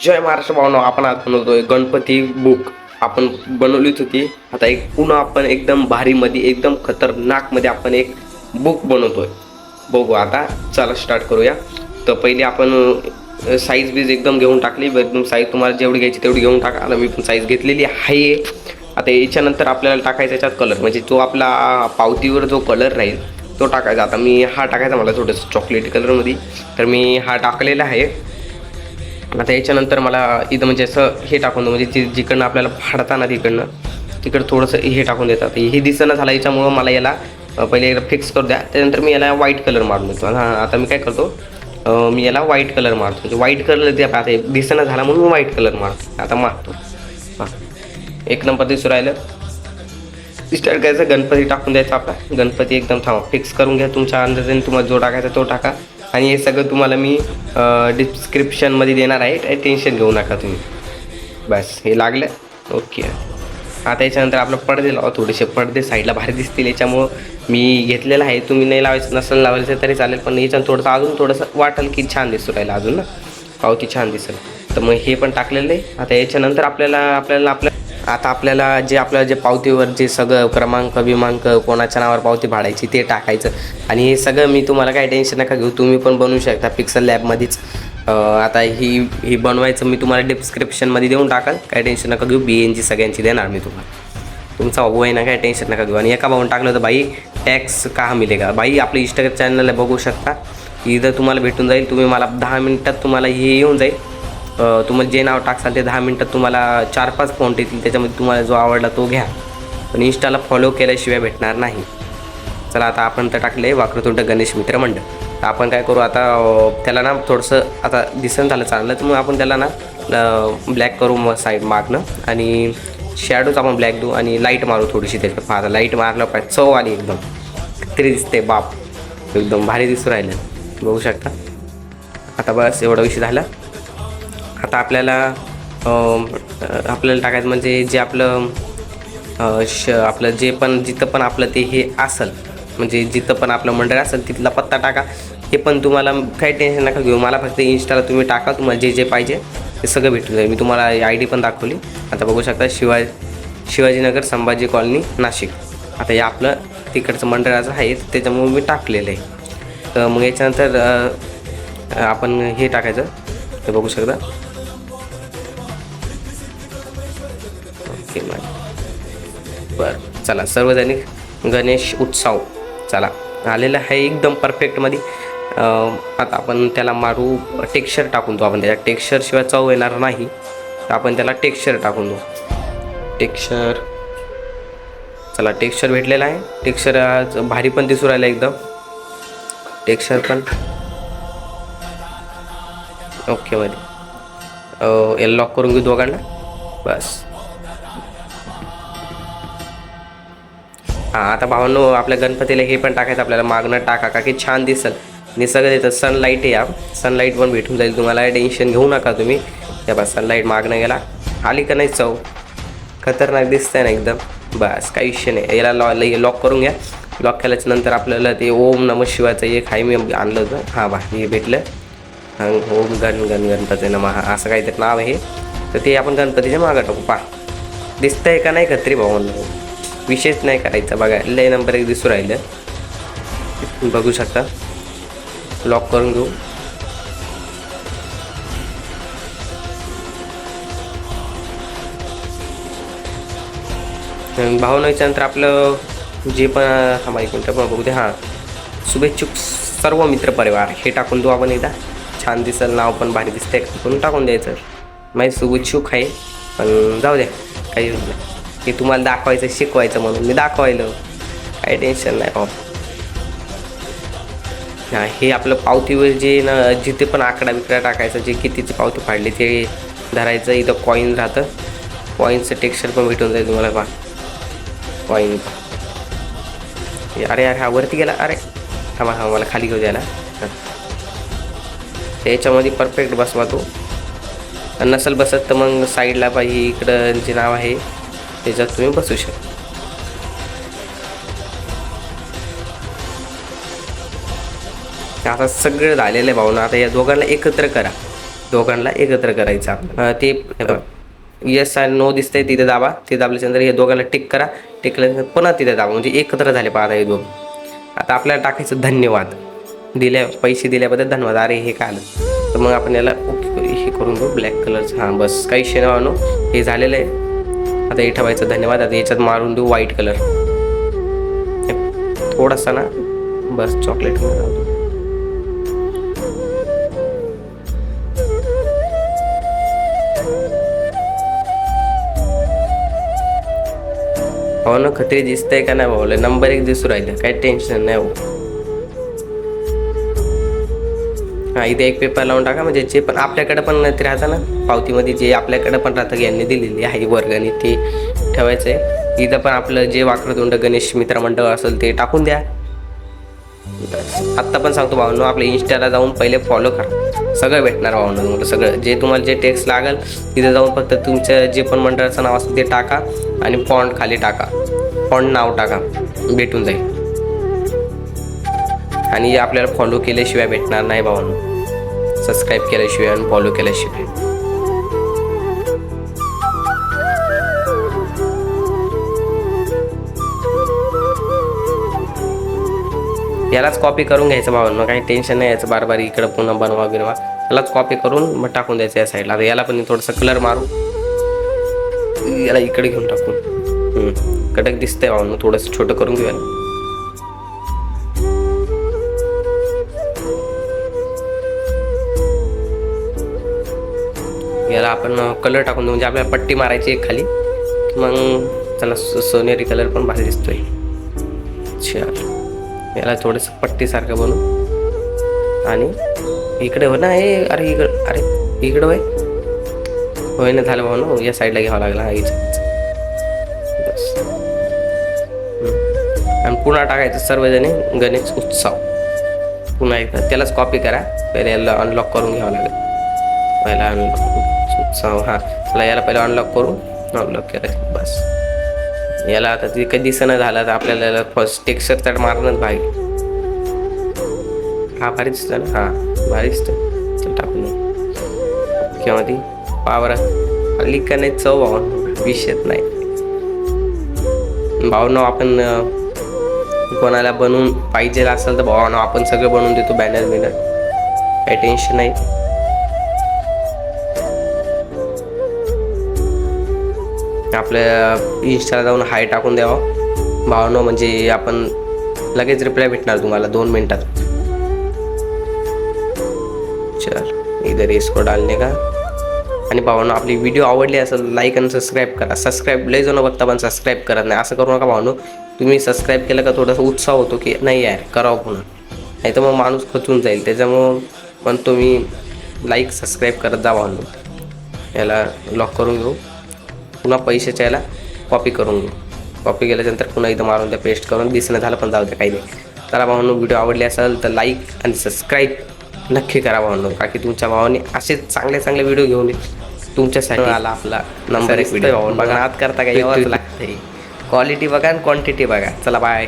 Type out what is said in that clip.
जय महाराष्ट्र भावना आपण आज बनवतोय गणपती बुक आपण बनवलीच होती. आता एक पुन्हा आपण एकदम भारीमध्ये एकदम खतरनाकमध्ये आपण एक बुक बनवतोय. बघू आता चला स्टार्ट करूया. तर पहिले आपण साईज बीज एकदम घेऊन टाकली. एकदम साईज तुम्हाला जेवढी घ्यायची तेवढी घेऊन टाका. आता मी पण साईज घेतलेली आहे. आता याच्यानंतर आपल्याला टाकायचा याच्यात कलर म्हणजे जो आपला पावतीवर जो कलर राहील तो टाकायचा. आता मी हा टाकायचा मला थोडंसं चॉकलेटी कलरमध्ये तर मी हा टाकलेला आहे. आता याच्यानंतर मला इथं म्हणजे असं हे टाकून दो म्हणजे ती जिकडनं आपल्याला फाडताना तिकडनं तिकडं थोडंसं हे टाकून देतात. हे दिसणं झालं याच्यामुळं मला याला पहिले एकदा फिक्स करू द्या. त्यानंतर मी याला व्हाईट कलर मारून देतो. हां आता मी काय करतो मी याला व्हाईट कलर मारतो. म्हणजे व्हाईट कलर द्या आता हे दिसणं झाला म्हणून मी व्हाईट कलर मारतो. आता मारतो. हां. एक नंबर दिसू राहिलं. स्टार्ट करायचं. गणपती टाकून द्यायचा आपला. गणपती एकदम थांबा. फिक्स करून घ्या तुमच्या अंदाजाने तुम्हाला जो टाकायचा तो टाका. आणि हे सगळं तुम्हाला मी डिस्क्रिप्शनमध्ये देणार आहे. काही टेन्शन घेऊ नका तुम्ही. बस हे लागलं. ओके. आता याच्यानंतर आपलं पडदे लावा थोडेसे. पडदे साईडला भारी दिसतील. याच्यामुळं मी घेतलेलं आहे. तुम्ही नाही लावायचं नसेल लावायचं तरी चालेल. पण याच्यानं थोडंसं अजून थोडंसं वाटेल की छान दिसू राहिलं अजून ना. पावती छान दिसेल. तर मग हे पण टाकलेलं आहे. आता याच्यानंतर आपल्याला आपल्याला आपल्या आता आपल्याला जे आपल्या जे पावतीवर जे सगळं क्रमांक विमांक कोणाच्या नावावर पावती भाडायची ते टाकायचं. आणि हे सगळं मी तुम्हाला काय टेन्शन नका घेऊ तुम्ही पण बनवू शकता पिक्सल लॅबमध्येच आता ही ही बनवायचं मी तुम्हाला डिस्क्रिप्शनमध्ये देऊन टाकाल काही टेन्शन नका घेऊ बी एन जी सगळ्यांची देणार मी तुम्हाला. तुमचा भाऊ आहे ना काय टेन्शन नका घेऊ. आणि एका भाऊन टाकलं तर बाई टॅक्स का मिलेगा बाई आपलं इंस्टाग्राम चॅनलला बघू शकता. इथं तुम्हाला भेटून जाईल तुम्ही मला दहा मिनिटात तुम्हाला हे येऊन जाईल. तुम्हाला जे नाव टाकसाल ते दहा मिनटात तुम्हाला चार पाच फोन येतील त्याच्यामध्ये तुम्हाला जो आवडला तो घ्या. पण इंस्टाला फॉलो केल्याशिवाय भेटणार नाही. चला आता आपण तर टाकले वाक्रतुंड गणेश मित्र मंडळ. तर आपण काय करू आता त्याला ना थोडंसं आता दिसन झालं चांगलं तर मग आपण त्याला ना ब्लॅक करू मग साईड मागणं आणि शॅडोच आपण ब्लॅक देऊ आणि लाइट मारू थोडीशी त्याच्यात. पहा आता लाइट मारलं पाहिजे चव आली एकदम. तरी दिसते बाप. एकदम भारी दिसू राहिलं. बघू शकता. आता बस एवढा विषय झाला. आता आपल्याला आपल्याला टाकायचं म्हणजे जे आपलं श आपलं जे पण जिथं पण आपलं ते हे असेल म्हणजे जिथं पण आपलं मंडळ असेल तिथला पत्ता टाका. हे पण तुम्हाला काही टेन्शन नका घेऊ. मला फक्त इंस्टाला तुम्ही टाका तुम्हाला जे जे पाहिजे ते सगळं भेटून जाईल. मी तुम्हाला आय डी पण दाखवली. आता बघू शकता शिवाजी शिवाजीनगर संभाजी कॉलनी नाशिक. आता हे आपलं तिकडचं मंडळाचं आहे त्याच्यामुळे मी टाकलेलं आहे. तर मग याच्यानंतर आपण हे टाकायचं. ते बघू शकता. ओके बरं चला सार्वजनिक गणेश उत्सव चला. आलेला आहे एकदम परफेक्टमध्ये आता आपण त्याला मारू टेक्स्चर टाकून देऊ आपण त्याच्या. टेक्स्चरशिवाय चव येणार नाही. तर आपण त्याला टेक्स्चर टाकून देऊ. टेक्स्चर चला टेक्स्चर भेटलेला आहे. टेक्स्चर आज भारी पण दिसू राहिलं एकदम. टेक्स्चर पण. ओके मध्ये. याला लॉक करून घेऊ दोघांना. बस. हां आता भावांनो आपल्या गणपतीला हे पण टाकायचं आपल्याला मागणं टाका का की छान दिसल. निसर्ग सगळं येतं सनलाईट या सनलाईट पण भेटून जाईल तुम्हाला टेन्शन घेऊ नका तुम्ही. त्या बस सनलाईट मागणं गेला. आली का नाही चव? खतरनाक दिसतंय ना एकदम. बस काही विषय नाही. याला लॉ लॉक करून घ्या. लॉक केल्याच्यानंतर आपल्याला ते ओम नम शिवाचं एक आहे मी आणलं होतं. हां बा हे भेटलं. हां ओम गण गण गणपती नमः असं काहीतरी नाव आहे. तर ते आपण गणपतीच्या मागं टाकू पा दिसतंय का नाही खत्री भावांना? विशेष नाही करायचा. बघा लय नंबर एक दिसू राहिलं. बघू शकता. लॉक करून घेऊ. भावना नंतर आपलं जे पण हा एक मिनटं पण बघू दे हां. शुभेच्छुक सर्व मित्र परिवार हे टाकून देऊ आपण एकदा. छान दिसेल नाव पण भारी दिसतंय. म्हणून टाकून द्यायचं. माहिती शुभेच्छुक आहे. पण जाऊ द्या काही नाही. हे तुम्हाला दाखवायचं शिकवायचं म्हणून. मी दाखवायलं. काही टेन्शन नाही हो हां हे आपलं पावतीवर जे ना जिथे पण आकडा बिकडा टाकायचं जे कितीचं पावती फाडली ते धरायचं इथं कॉईन राहतं. कॉईनचं टेक्स्चर पण भेटून जाईल तुम्हाला पहा कॉईन अरे अरे हा वरती गेला. अरे थांबा हा मला खाली घेऊ द्यायला हां. याच्यामध्ये परफेक्ट बसवा तो. नसल नसेल बसत तर मग साईडला पाहिजे इकडं जे नाव आहे त्याच्यात तुम्ही बसू शकता. आता सगळं झालेलं आहे भावना आता या दोघांना एकत्र करा. दोघांना एकत्र करायचं ते येस आणि नो दिसतंय तिथे दाबा. ते दाबल्याच्यानंतर हे दोघांना टिक करा. टिकल्यानंतर पुन्हा तिथे दाबा. म्हणजे एकत्र झाले पाहता हे दोघं. आता आपल्याला टाकायचं धन्यवाद. दिल्या पैसे दिल्याबद्दल धन्यवाद. अरे हे काय आलं? तर मग आपण याला ओके हे करून घेऊ. ब्लॅक कलरचं. हां बस. काही शेणावानो हे झालेलं आहे. आता हे ठेवायचं धन्यवाद. आता याच्यात मारून देऊ व्हाईट कलर थोडासा ना बस चॉकलेट हो ना खत्री दिसतंय का नाही भाऊ नंबर एक दिसू राहिलं. काही टेन्शन नाही हो. हां इथे एक पेपर लावून टाका म्हणजे जे पण आपल्याकडे पण ते राहतं ना. पावतीमध्ये जे आपल्याकडे पण राहतं यांनी दिलेली आहे. वर्गणी ते ठेवायचं आहे इथं पण आपलं जे वाकडतोंड गणेश मित्र मंडळ असेल ते टाकून द्या. आत्ता पण सांगतो भावनो आपल्या इन्स्टाला जाऊन पहिले फॉलो करा. सगळं भेटणार भावनो तुम्हाला. सगळं जे तुम्हाला जे टेक्स्ट लागेल तिथे जाऊन फक्त तुमचं जे पण मंडळाचं नाव असेल ते टाका आणि फॉन्ट खाली टाका. फॉन्ट नाव टाका. भेटून जाईल. आणि आपल्याला फॉलो केल्याशिवाय भेटणार नाही भावांनो सबस्क्राईब केल्याशिवाय आणि फॉलो केल्याशिवाय. यालाच कॉपी करून घ्यायचं भावांनो काही टेन्शन नाही यायचं बार बार इकडं पुन्हा बनवा बिनवा. यालाच कॉपी करून मग टाकून द्यायचं या साईडला आता याला पण थोडंसं कलर मारू. याला इकडे घेऊन टाकून. कडक दिसतंय भावांनो थोडंसं छोटं करून घेऊया. याला आपण कलर टाकून देऊ. म्हणजे आपल्याला पट्टी मारायची एक खाली. मग त्याला सोनेरी कलर पण भारी दिसतोय. अच्छा. याला थोडंसं पट्टीसारखं बनवू. आणि इकडे हो ना हे अरे इकडं अरे इकडं होय. होय ना झालं भाऊ ना. या साईडला घ्यावं लागला. हा बस. आणि पुन्हा टाकायचं सर्वजणी गणेश उत्सव. पुन्हा एकदा त्यालाच कॉपी करा. पहिले याला अनलॉक करून घ्यावं लागेल. पहिला अनलॉक उत्सव हां. चला याला पहिला अनलॉक करू. अनलॉक केलं बस. याला आता ते कधी दिसणं झालं तर आपल्याला फर्स्ट टेक्स्चर तर मारणंच भाई. हा भारी दिसतो ना? हा भारी दिसतो चल टाकून किंवा ती पावर हल्ली का नाही चव भावना विषयच नाही. भावना आपण कोणाला बनवून पाहिजे असेल तर भावना आपण सगळं बनवून देतो बॅनर बिनर काही टेन्शन नाही. आपल्या इंस्टाला जाऊन हाय टाकून द्यावं. भावनो म्हणजे आपण लगेच रिप्लाय भेटणार तुम्हाला दोन मिनिटात. चल इधर इसको डालने का? आणि भावनो आपली व्हिडिओ आवडली असेल लाईक आणि सबस्क्राईब करा. सबस्क्राईब लय जण बघता पण सबस्क्राईब करत नाही. असं करू नका भावनो. तुम्ही सबस्क्राईब केलं का थोडासा उत्साह होतो की नाही यार करावं पुन्हा. नाही तर मग माणूस खचून जाईल. त्याच्यामुळं पण तुम्ही लाईक सबस्क्राईब करत जा भावनो. याला लॉक करून घेऊ. पुन्हा पैशाच्या याला कॉपी करून घेऊ. कॉपी केल्यानंतर पुन्हा इथं मारून द्या पेस्ट करून दिसणं झालं पण जाऊ द्या काही नाही. चला भावांनो व्हिडिओ आवडले असेल तर लाईक आणि सबस्क्राईब नक्की करा भावांनो का की तुमच्या भावाने असेच चांगले चांगले व्हिडिओ घेऊन येईल. तुमच्यासाठी आला आपला नंबर एक व्हिडिओ बघा आत करता का? यावंच लागतंय. क्वालिटी बघा आणि क्वांटिटी बघा. चला बाय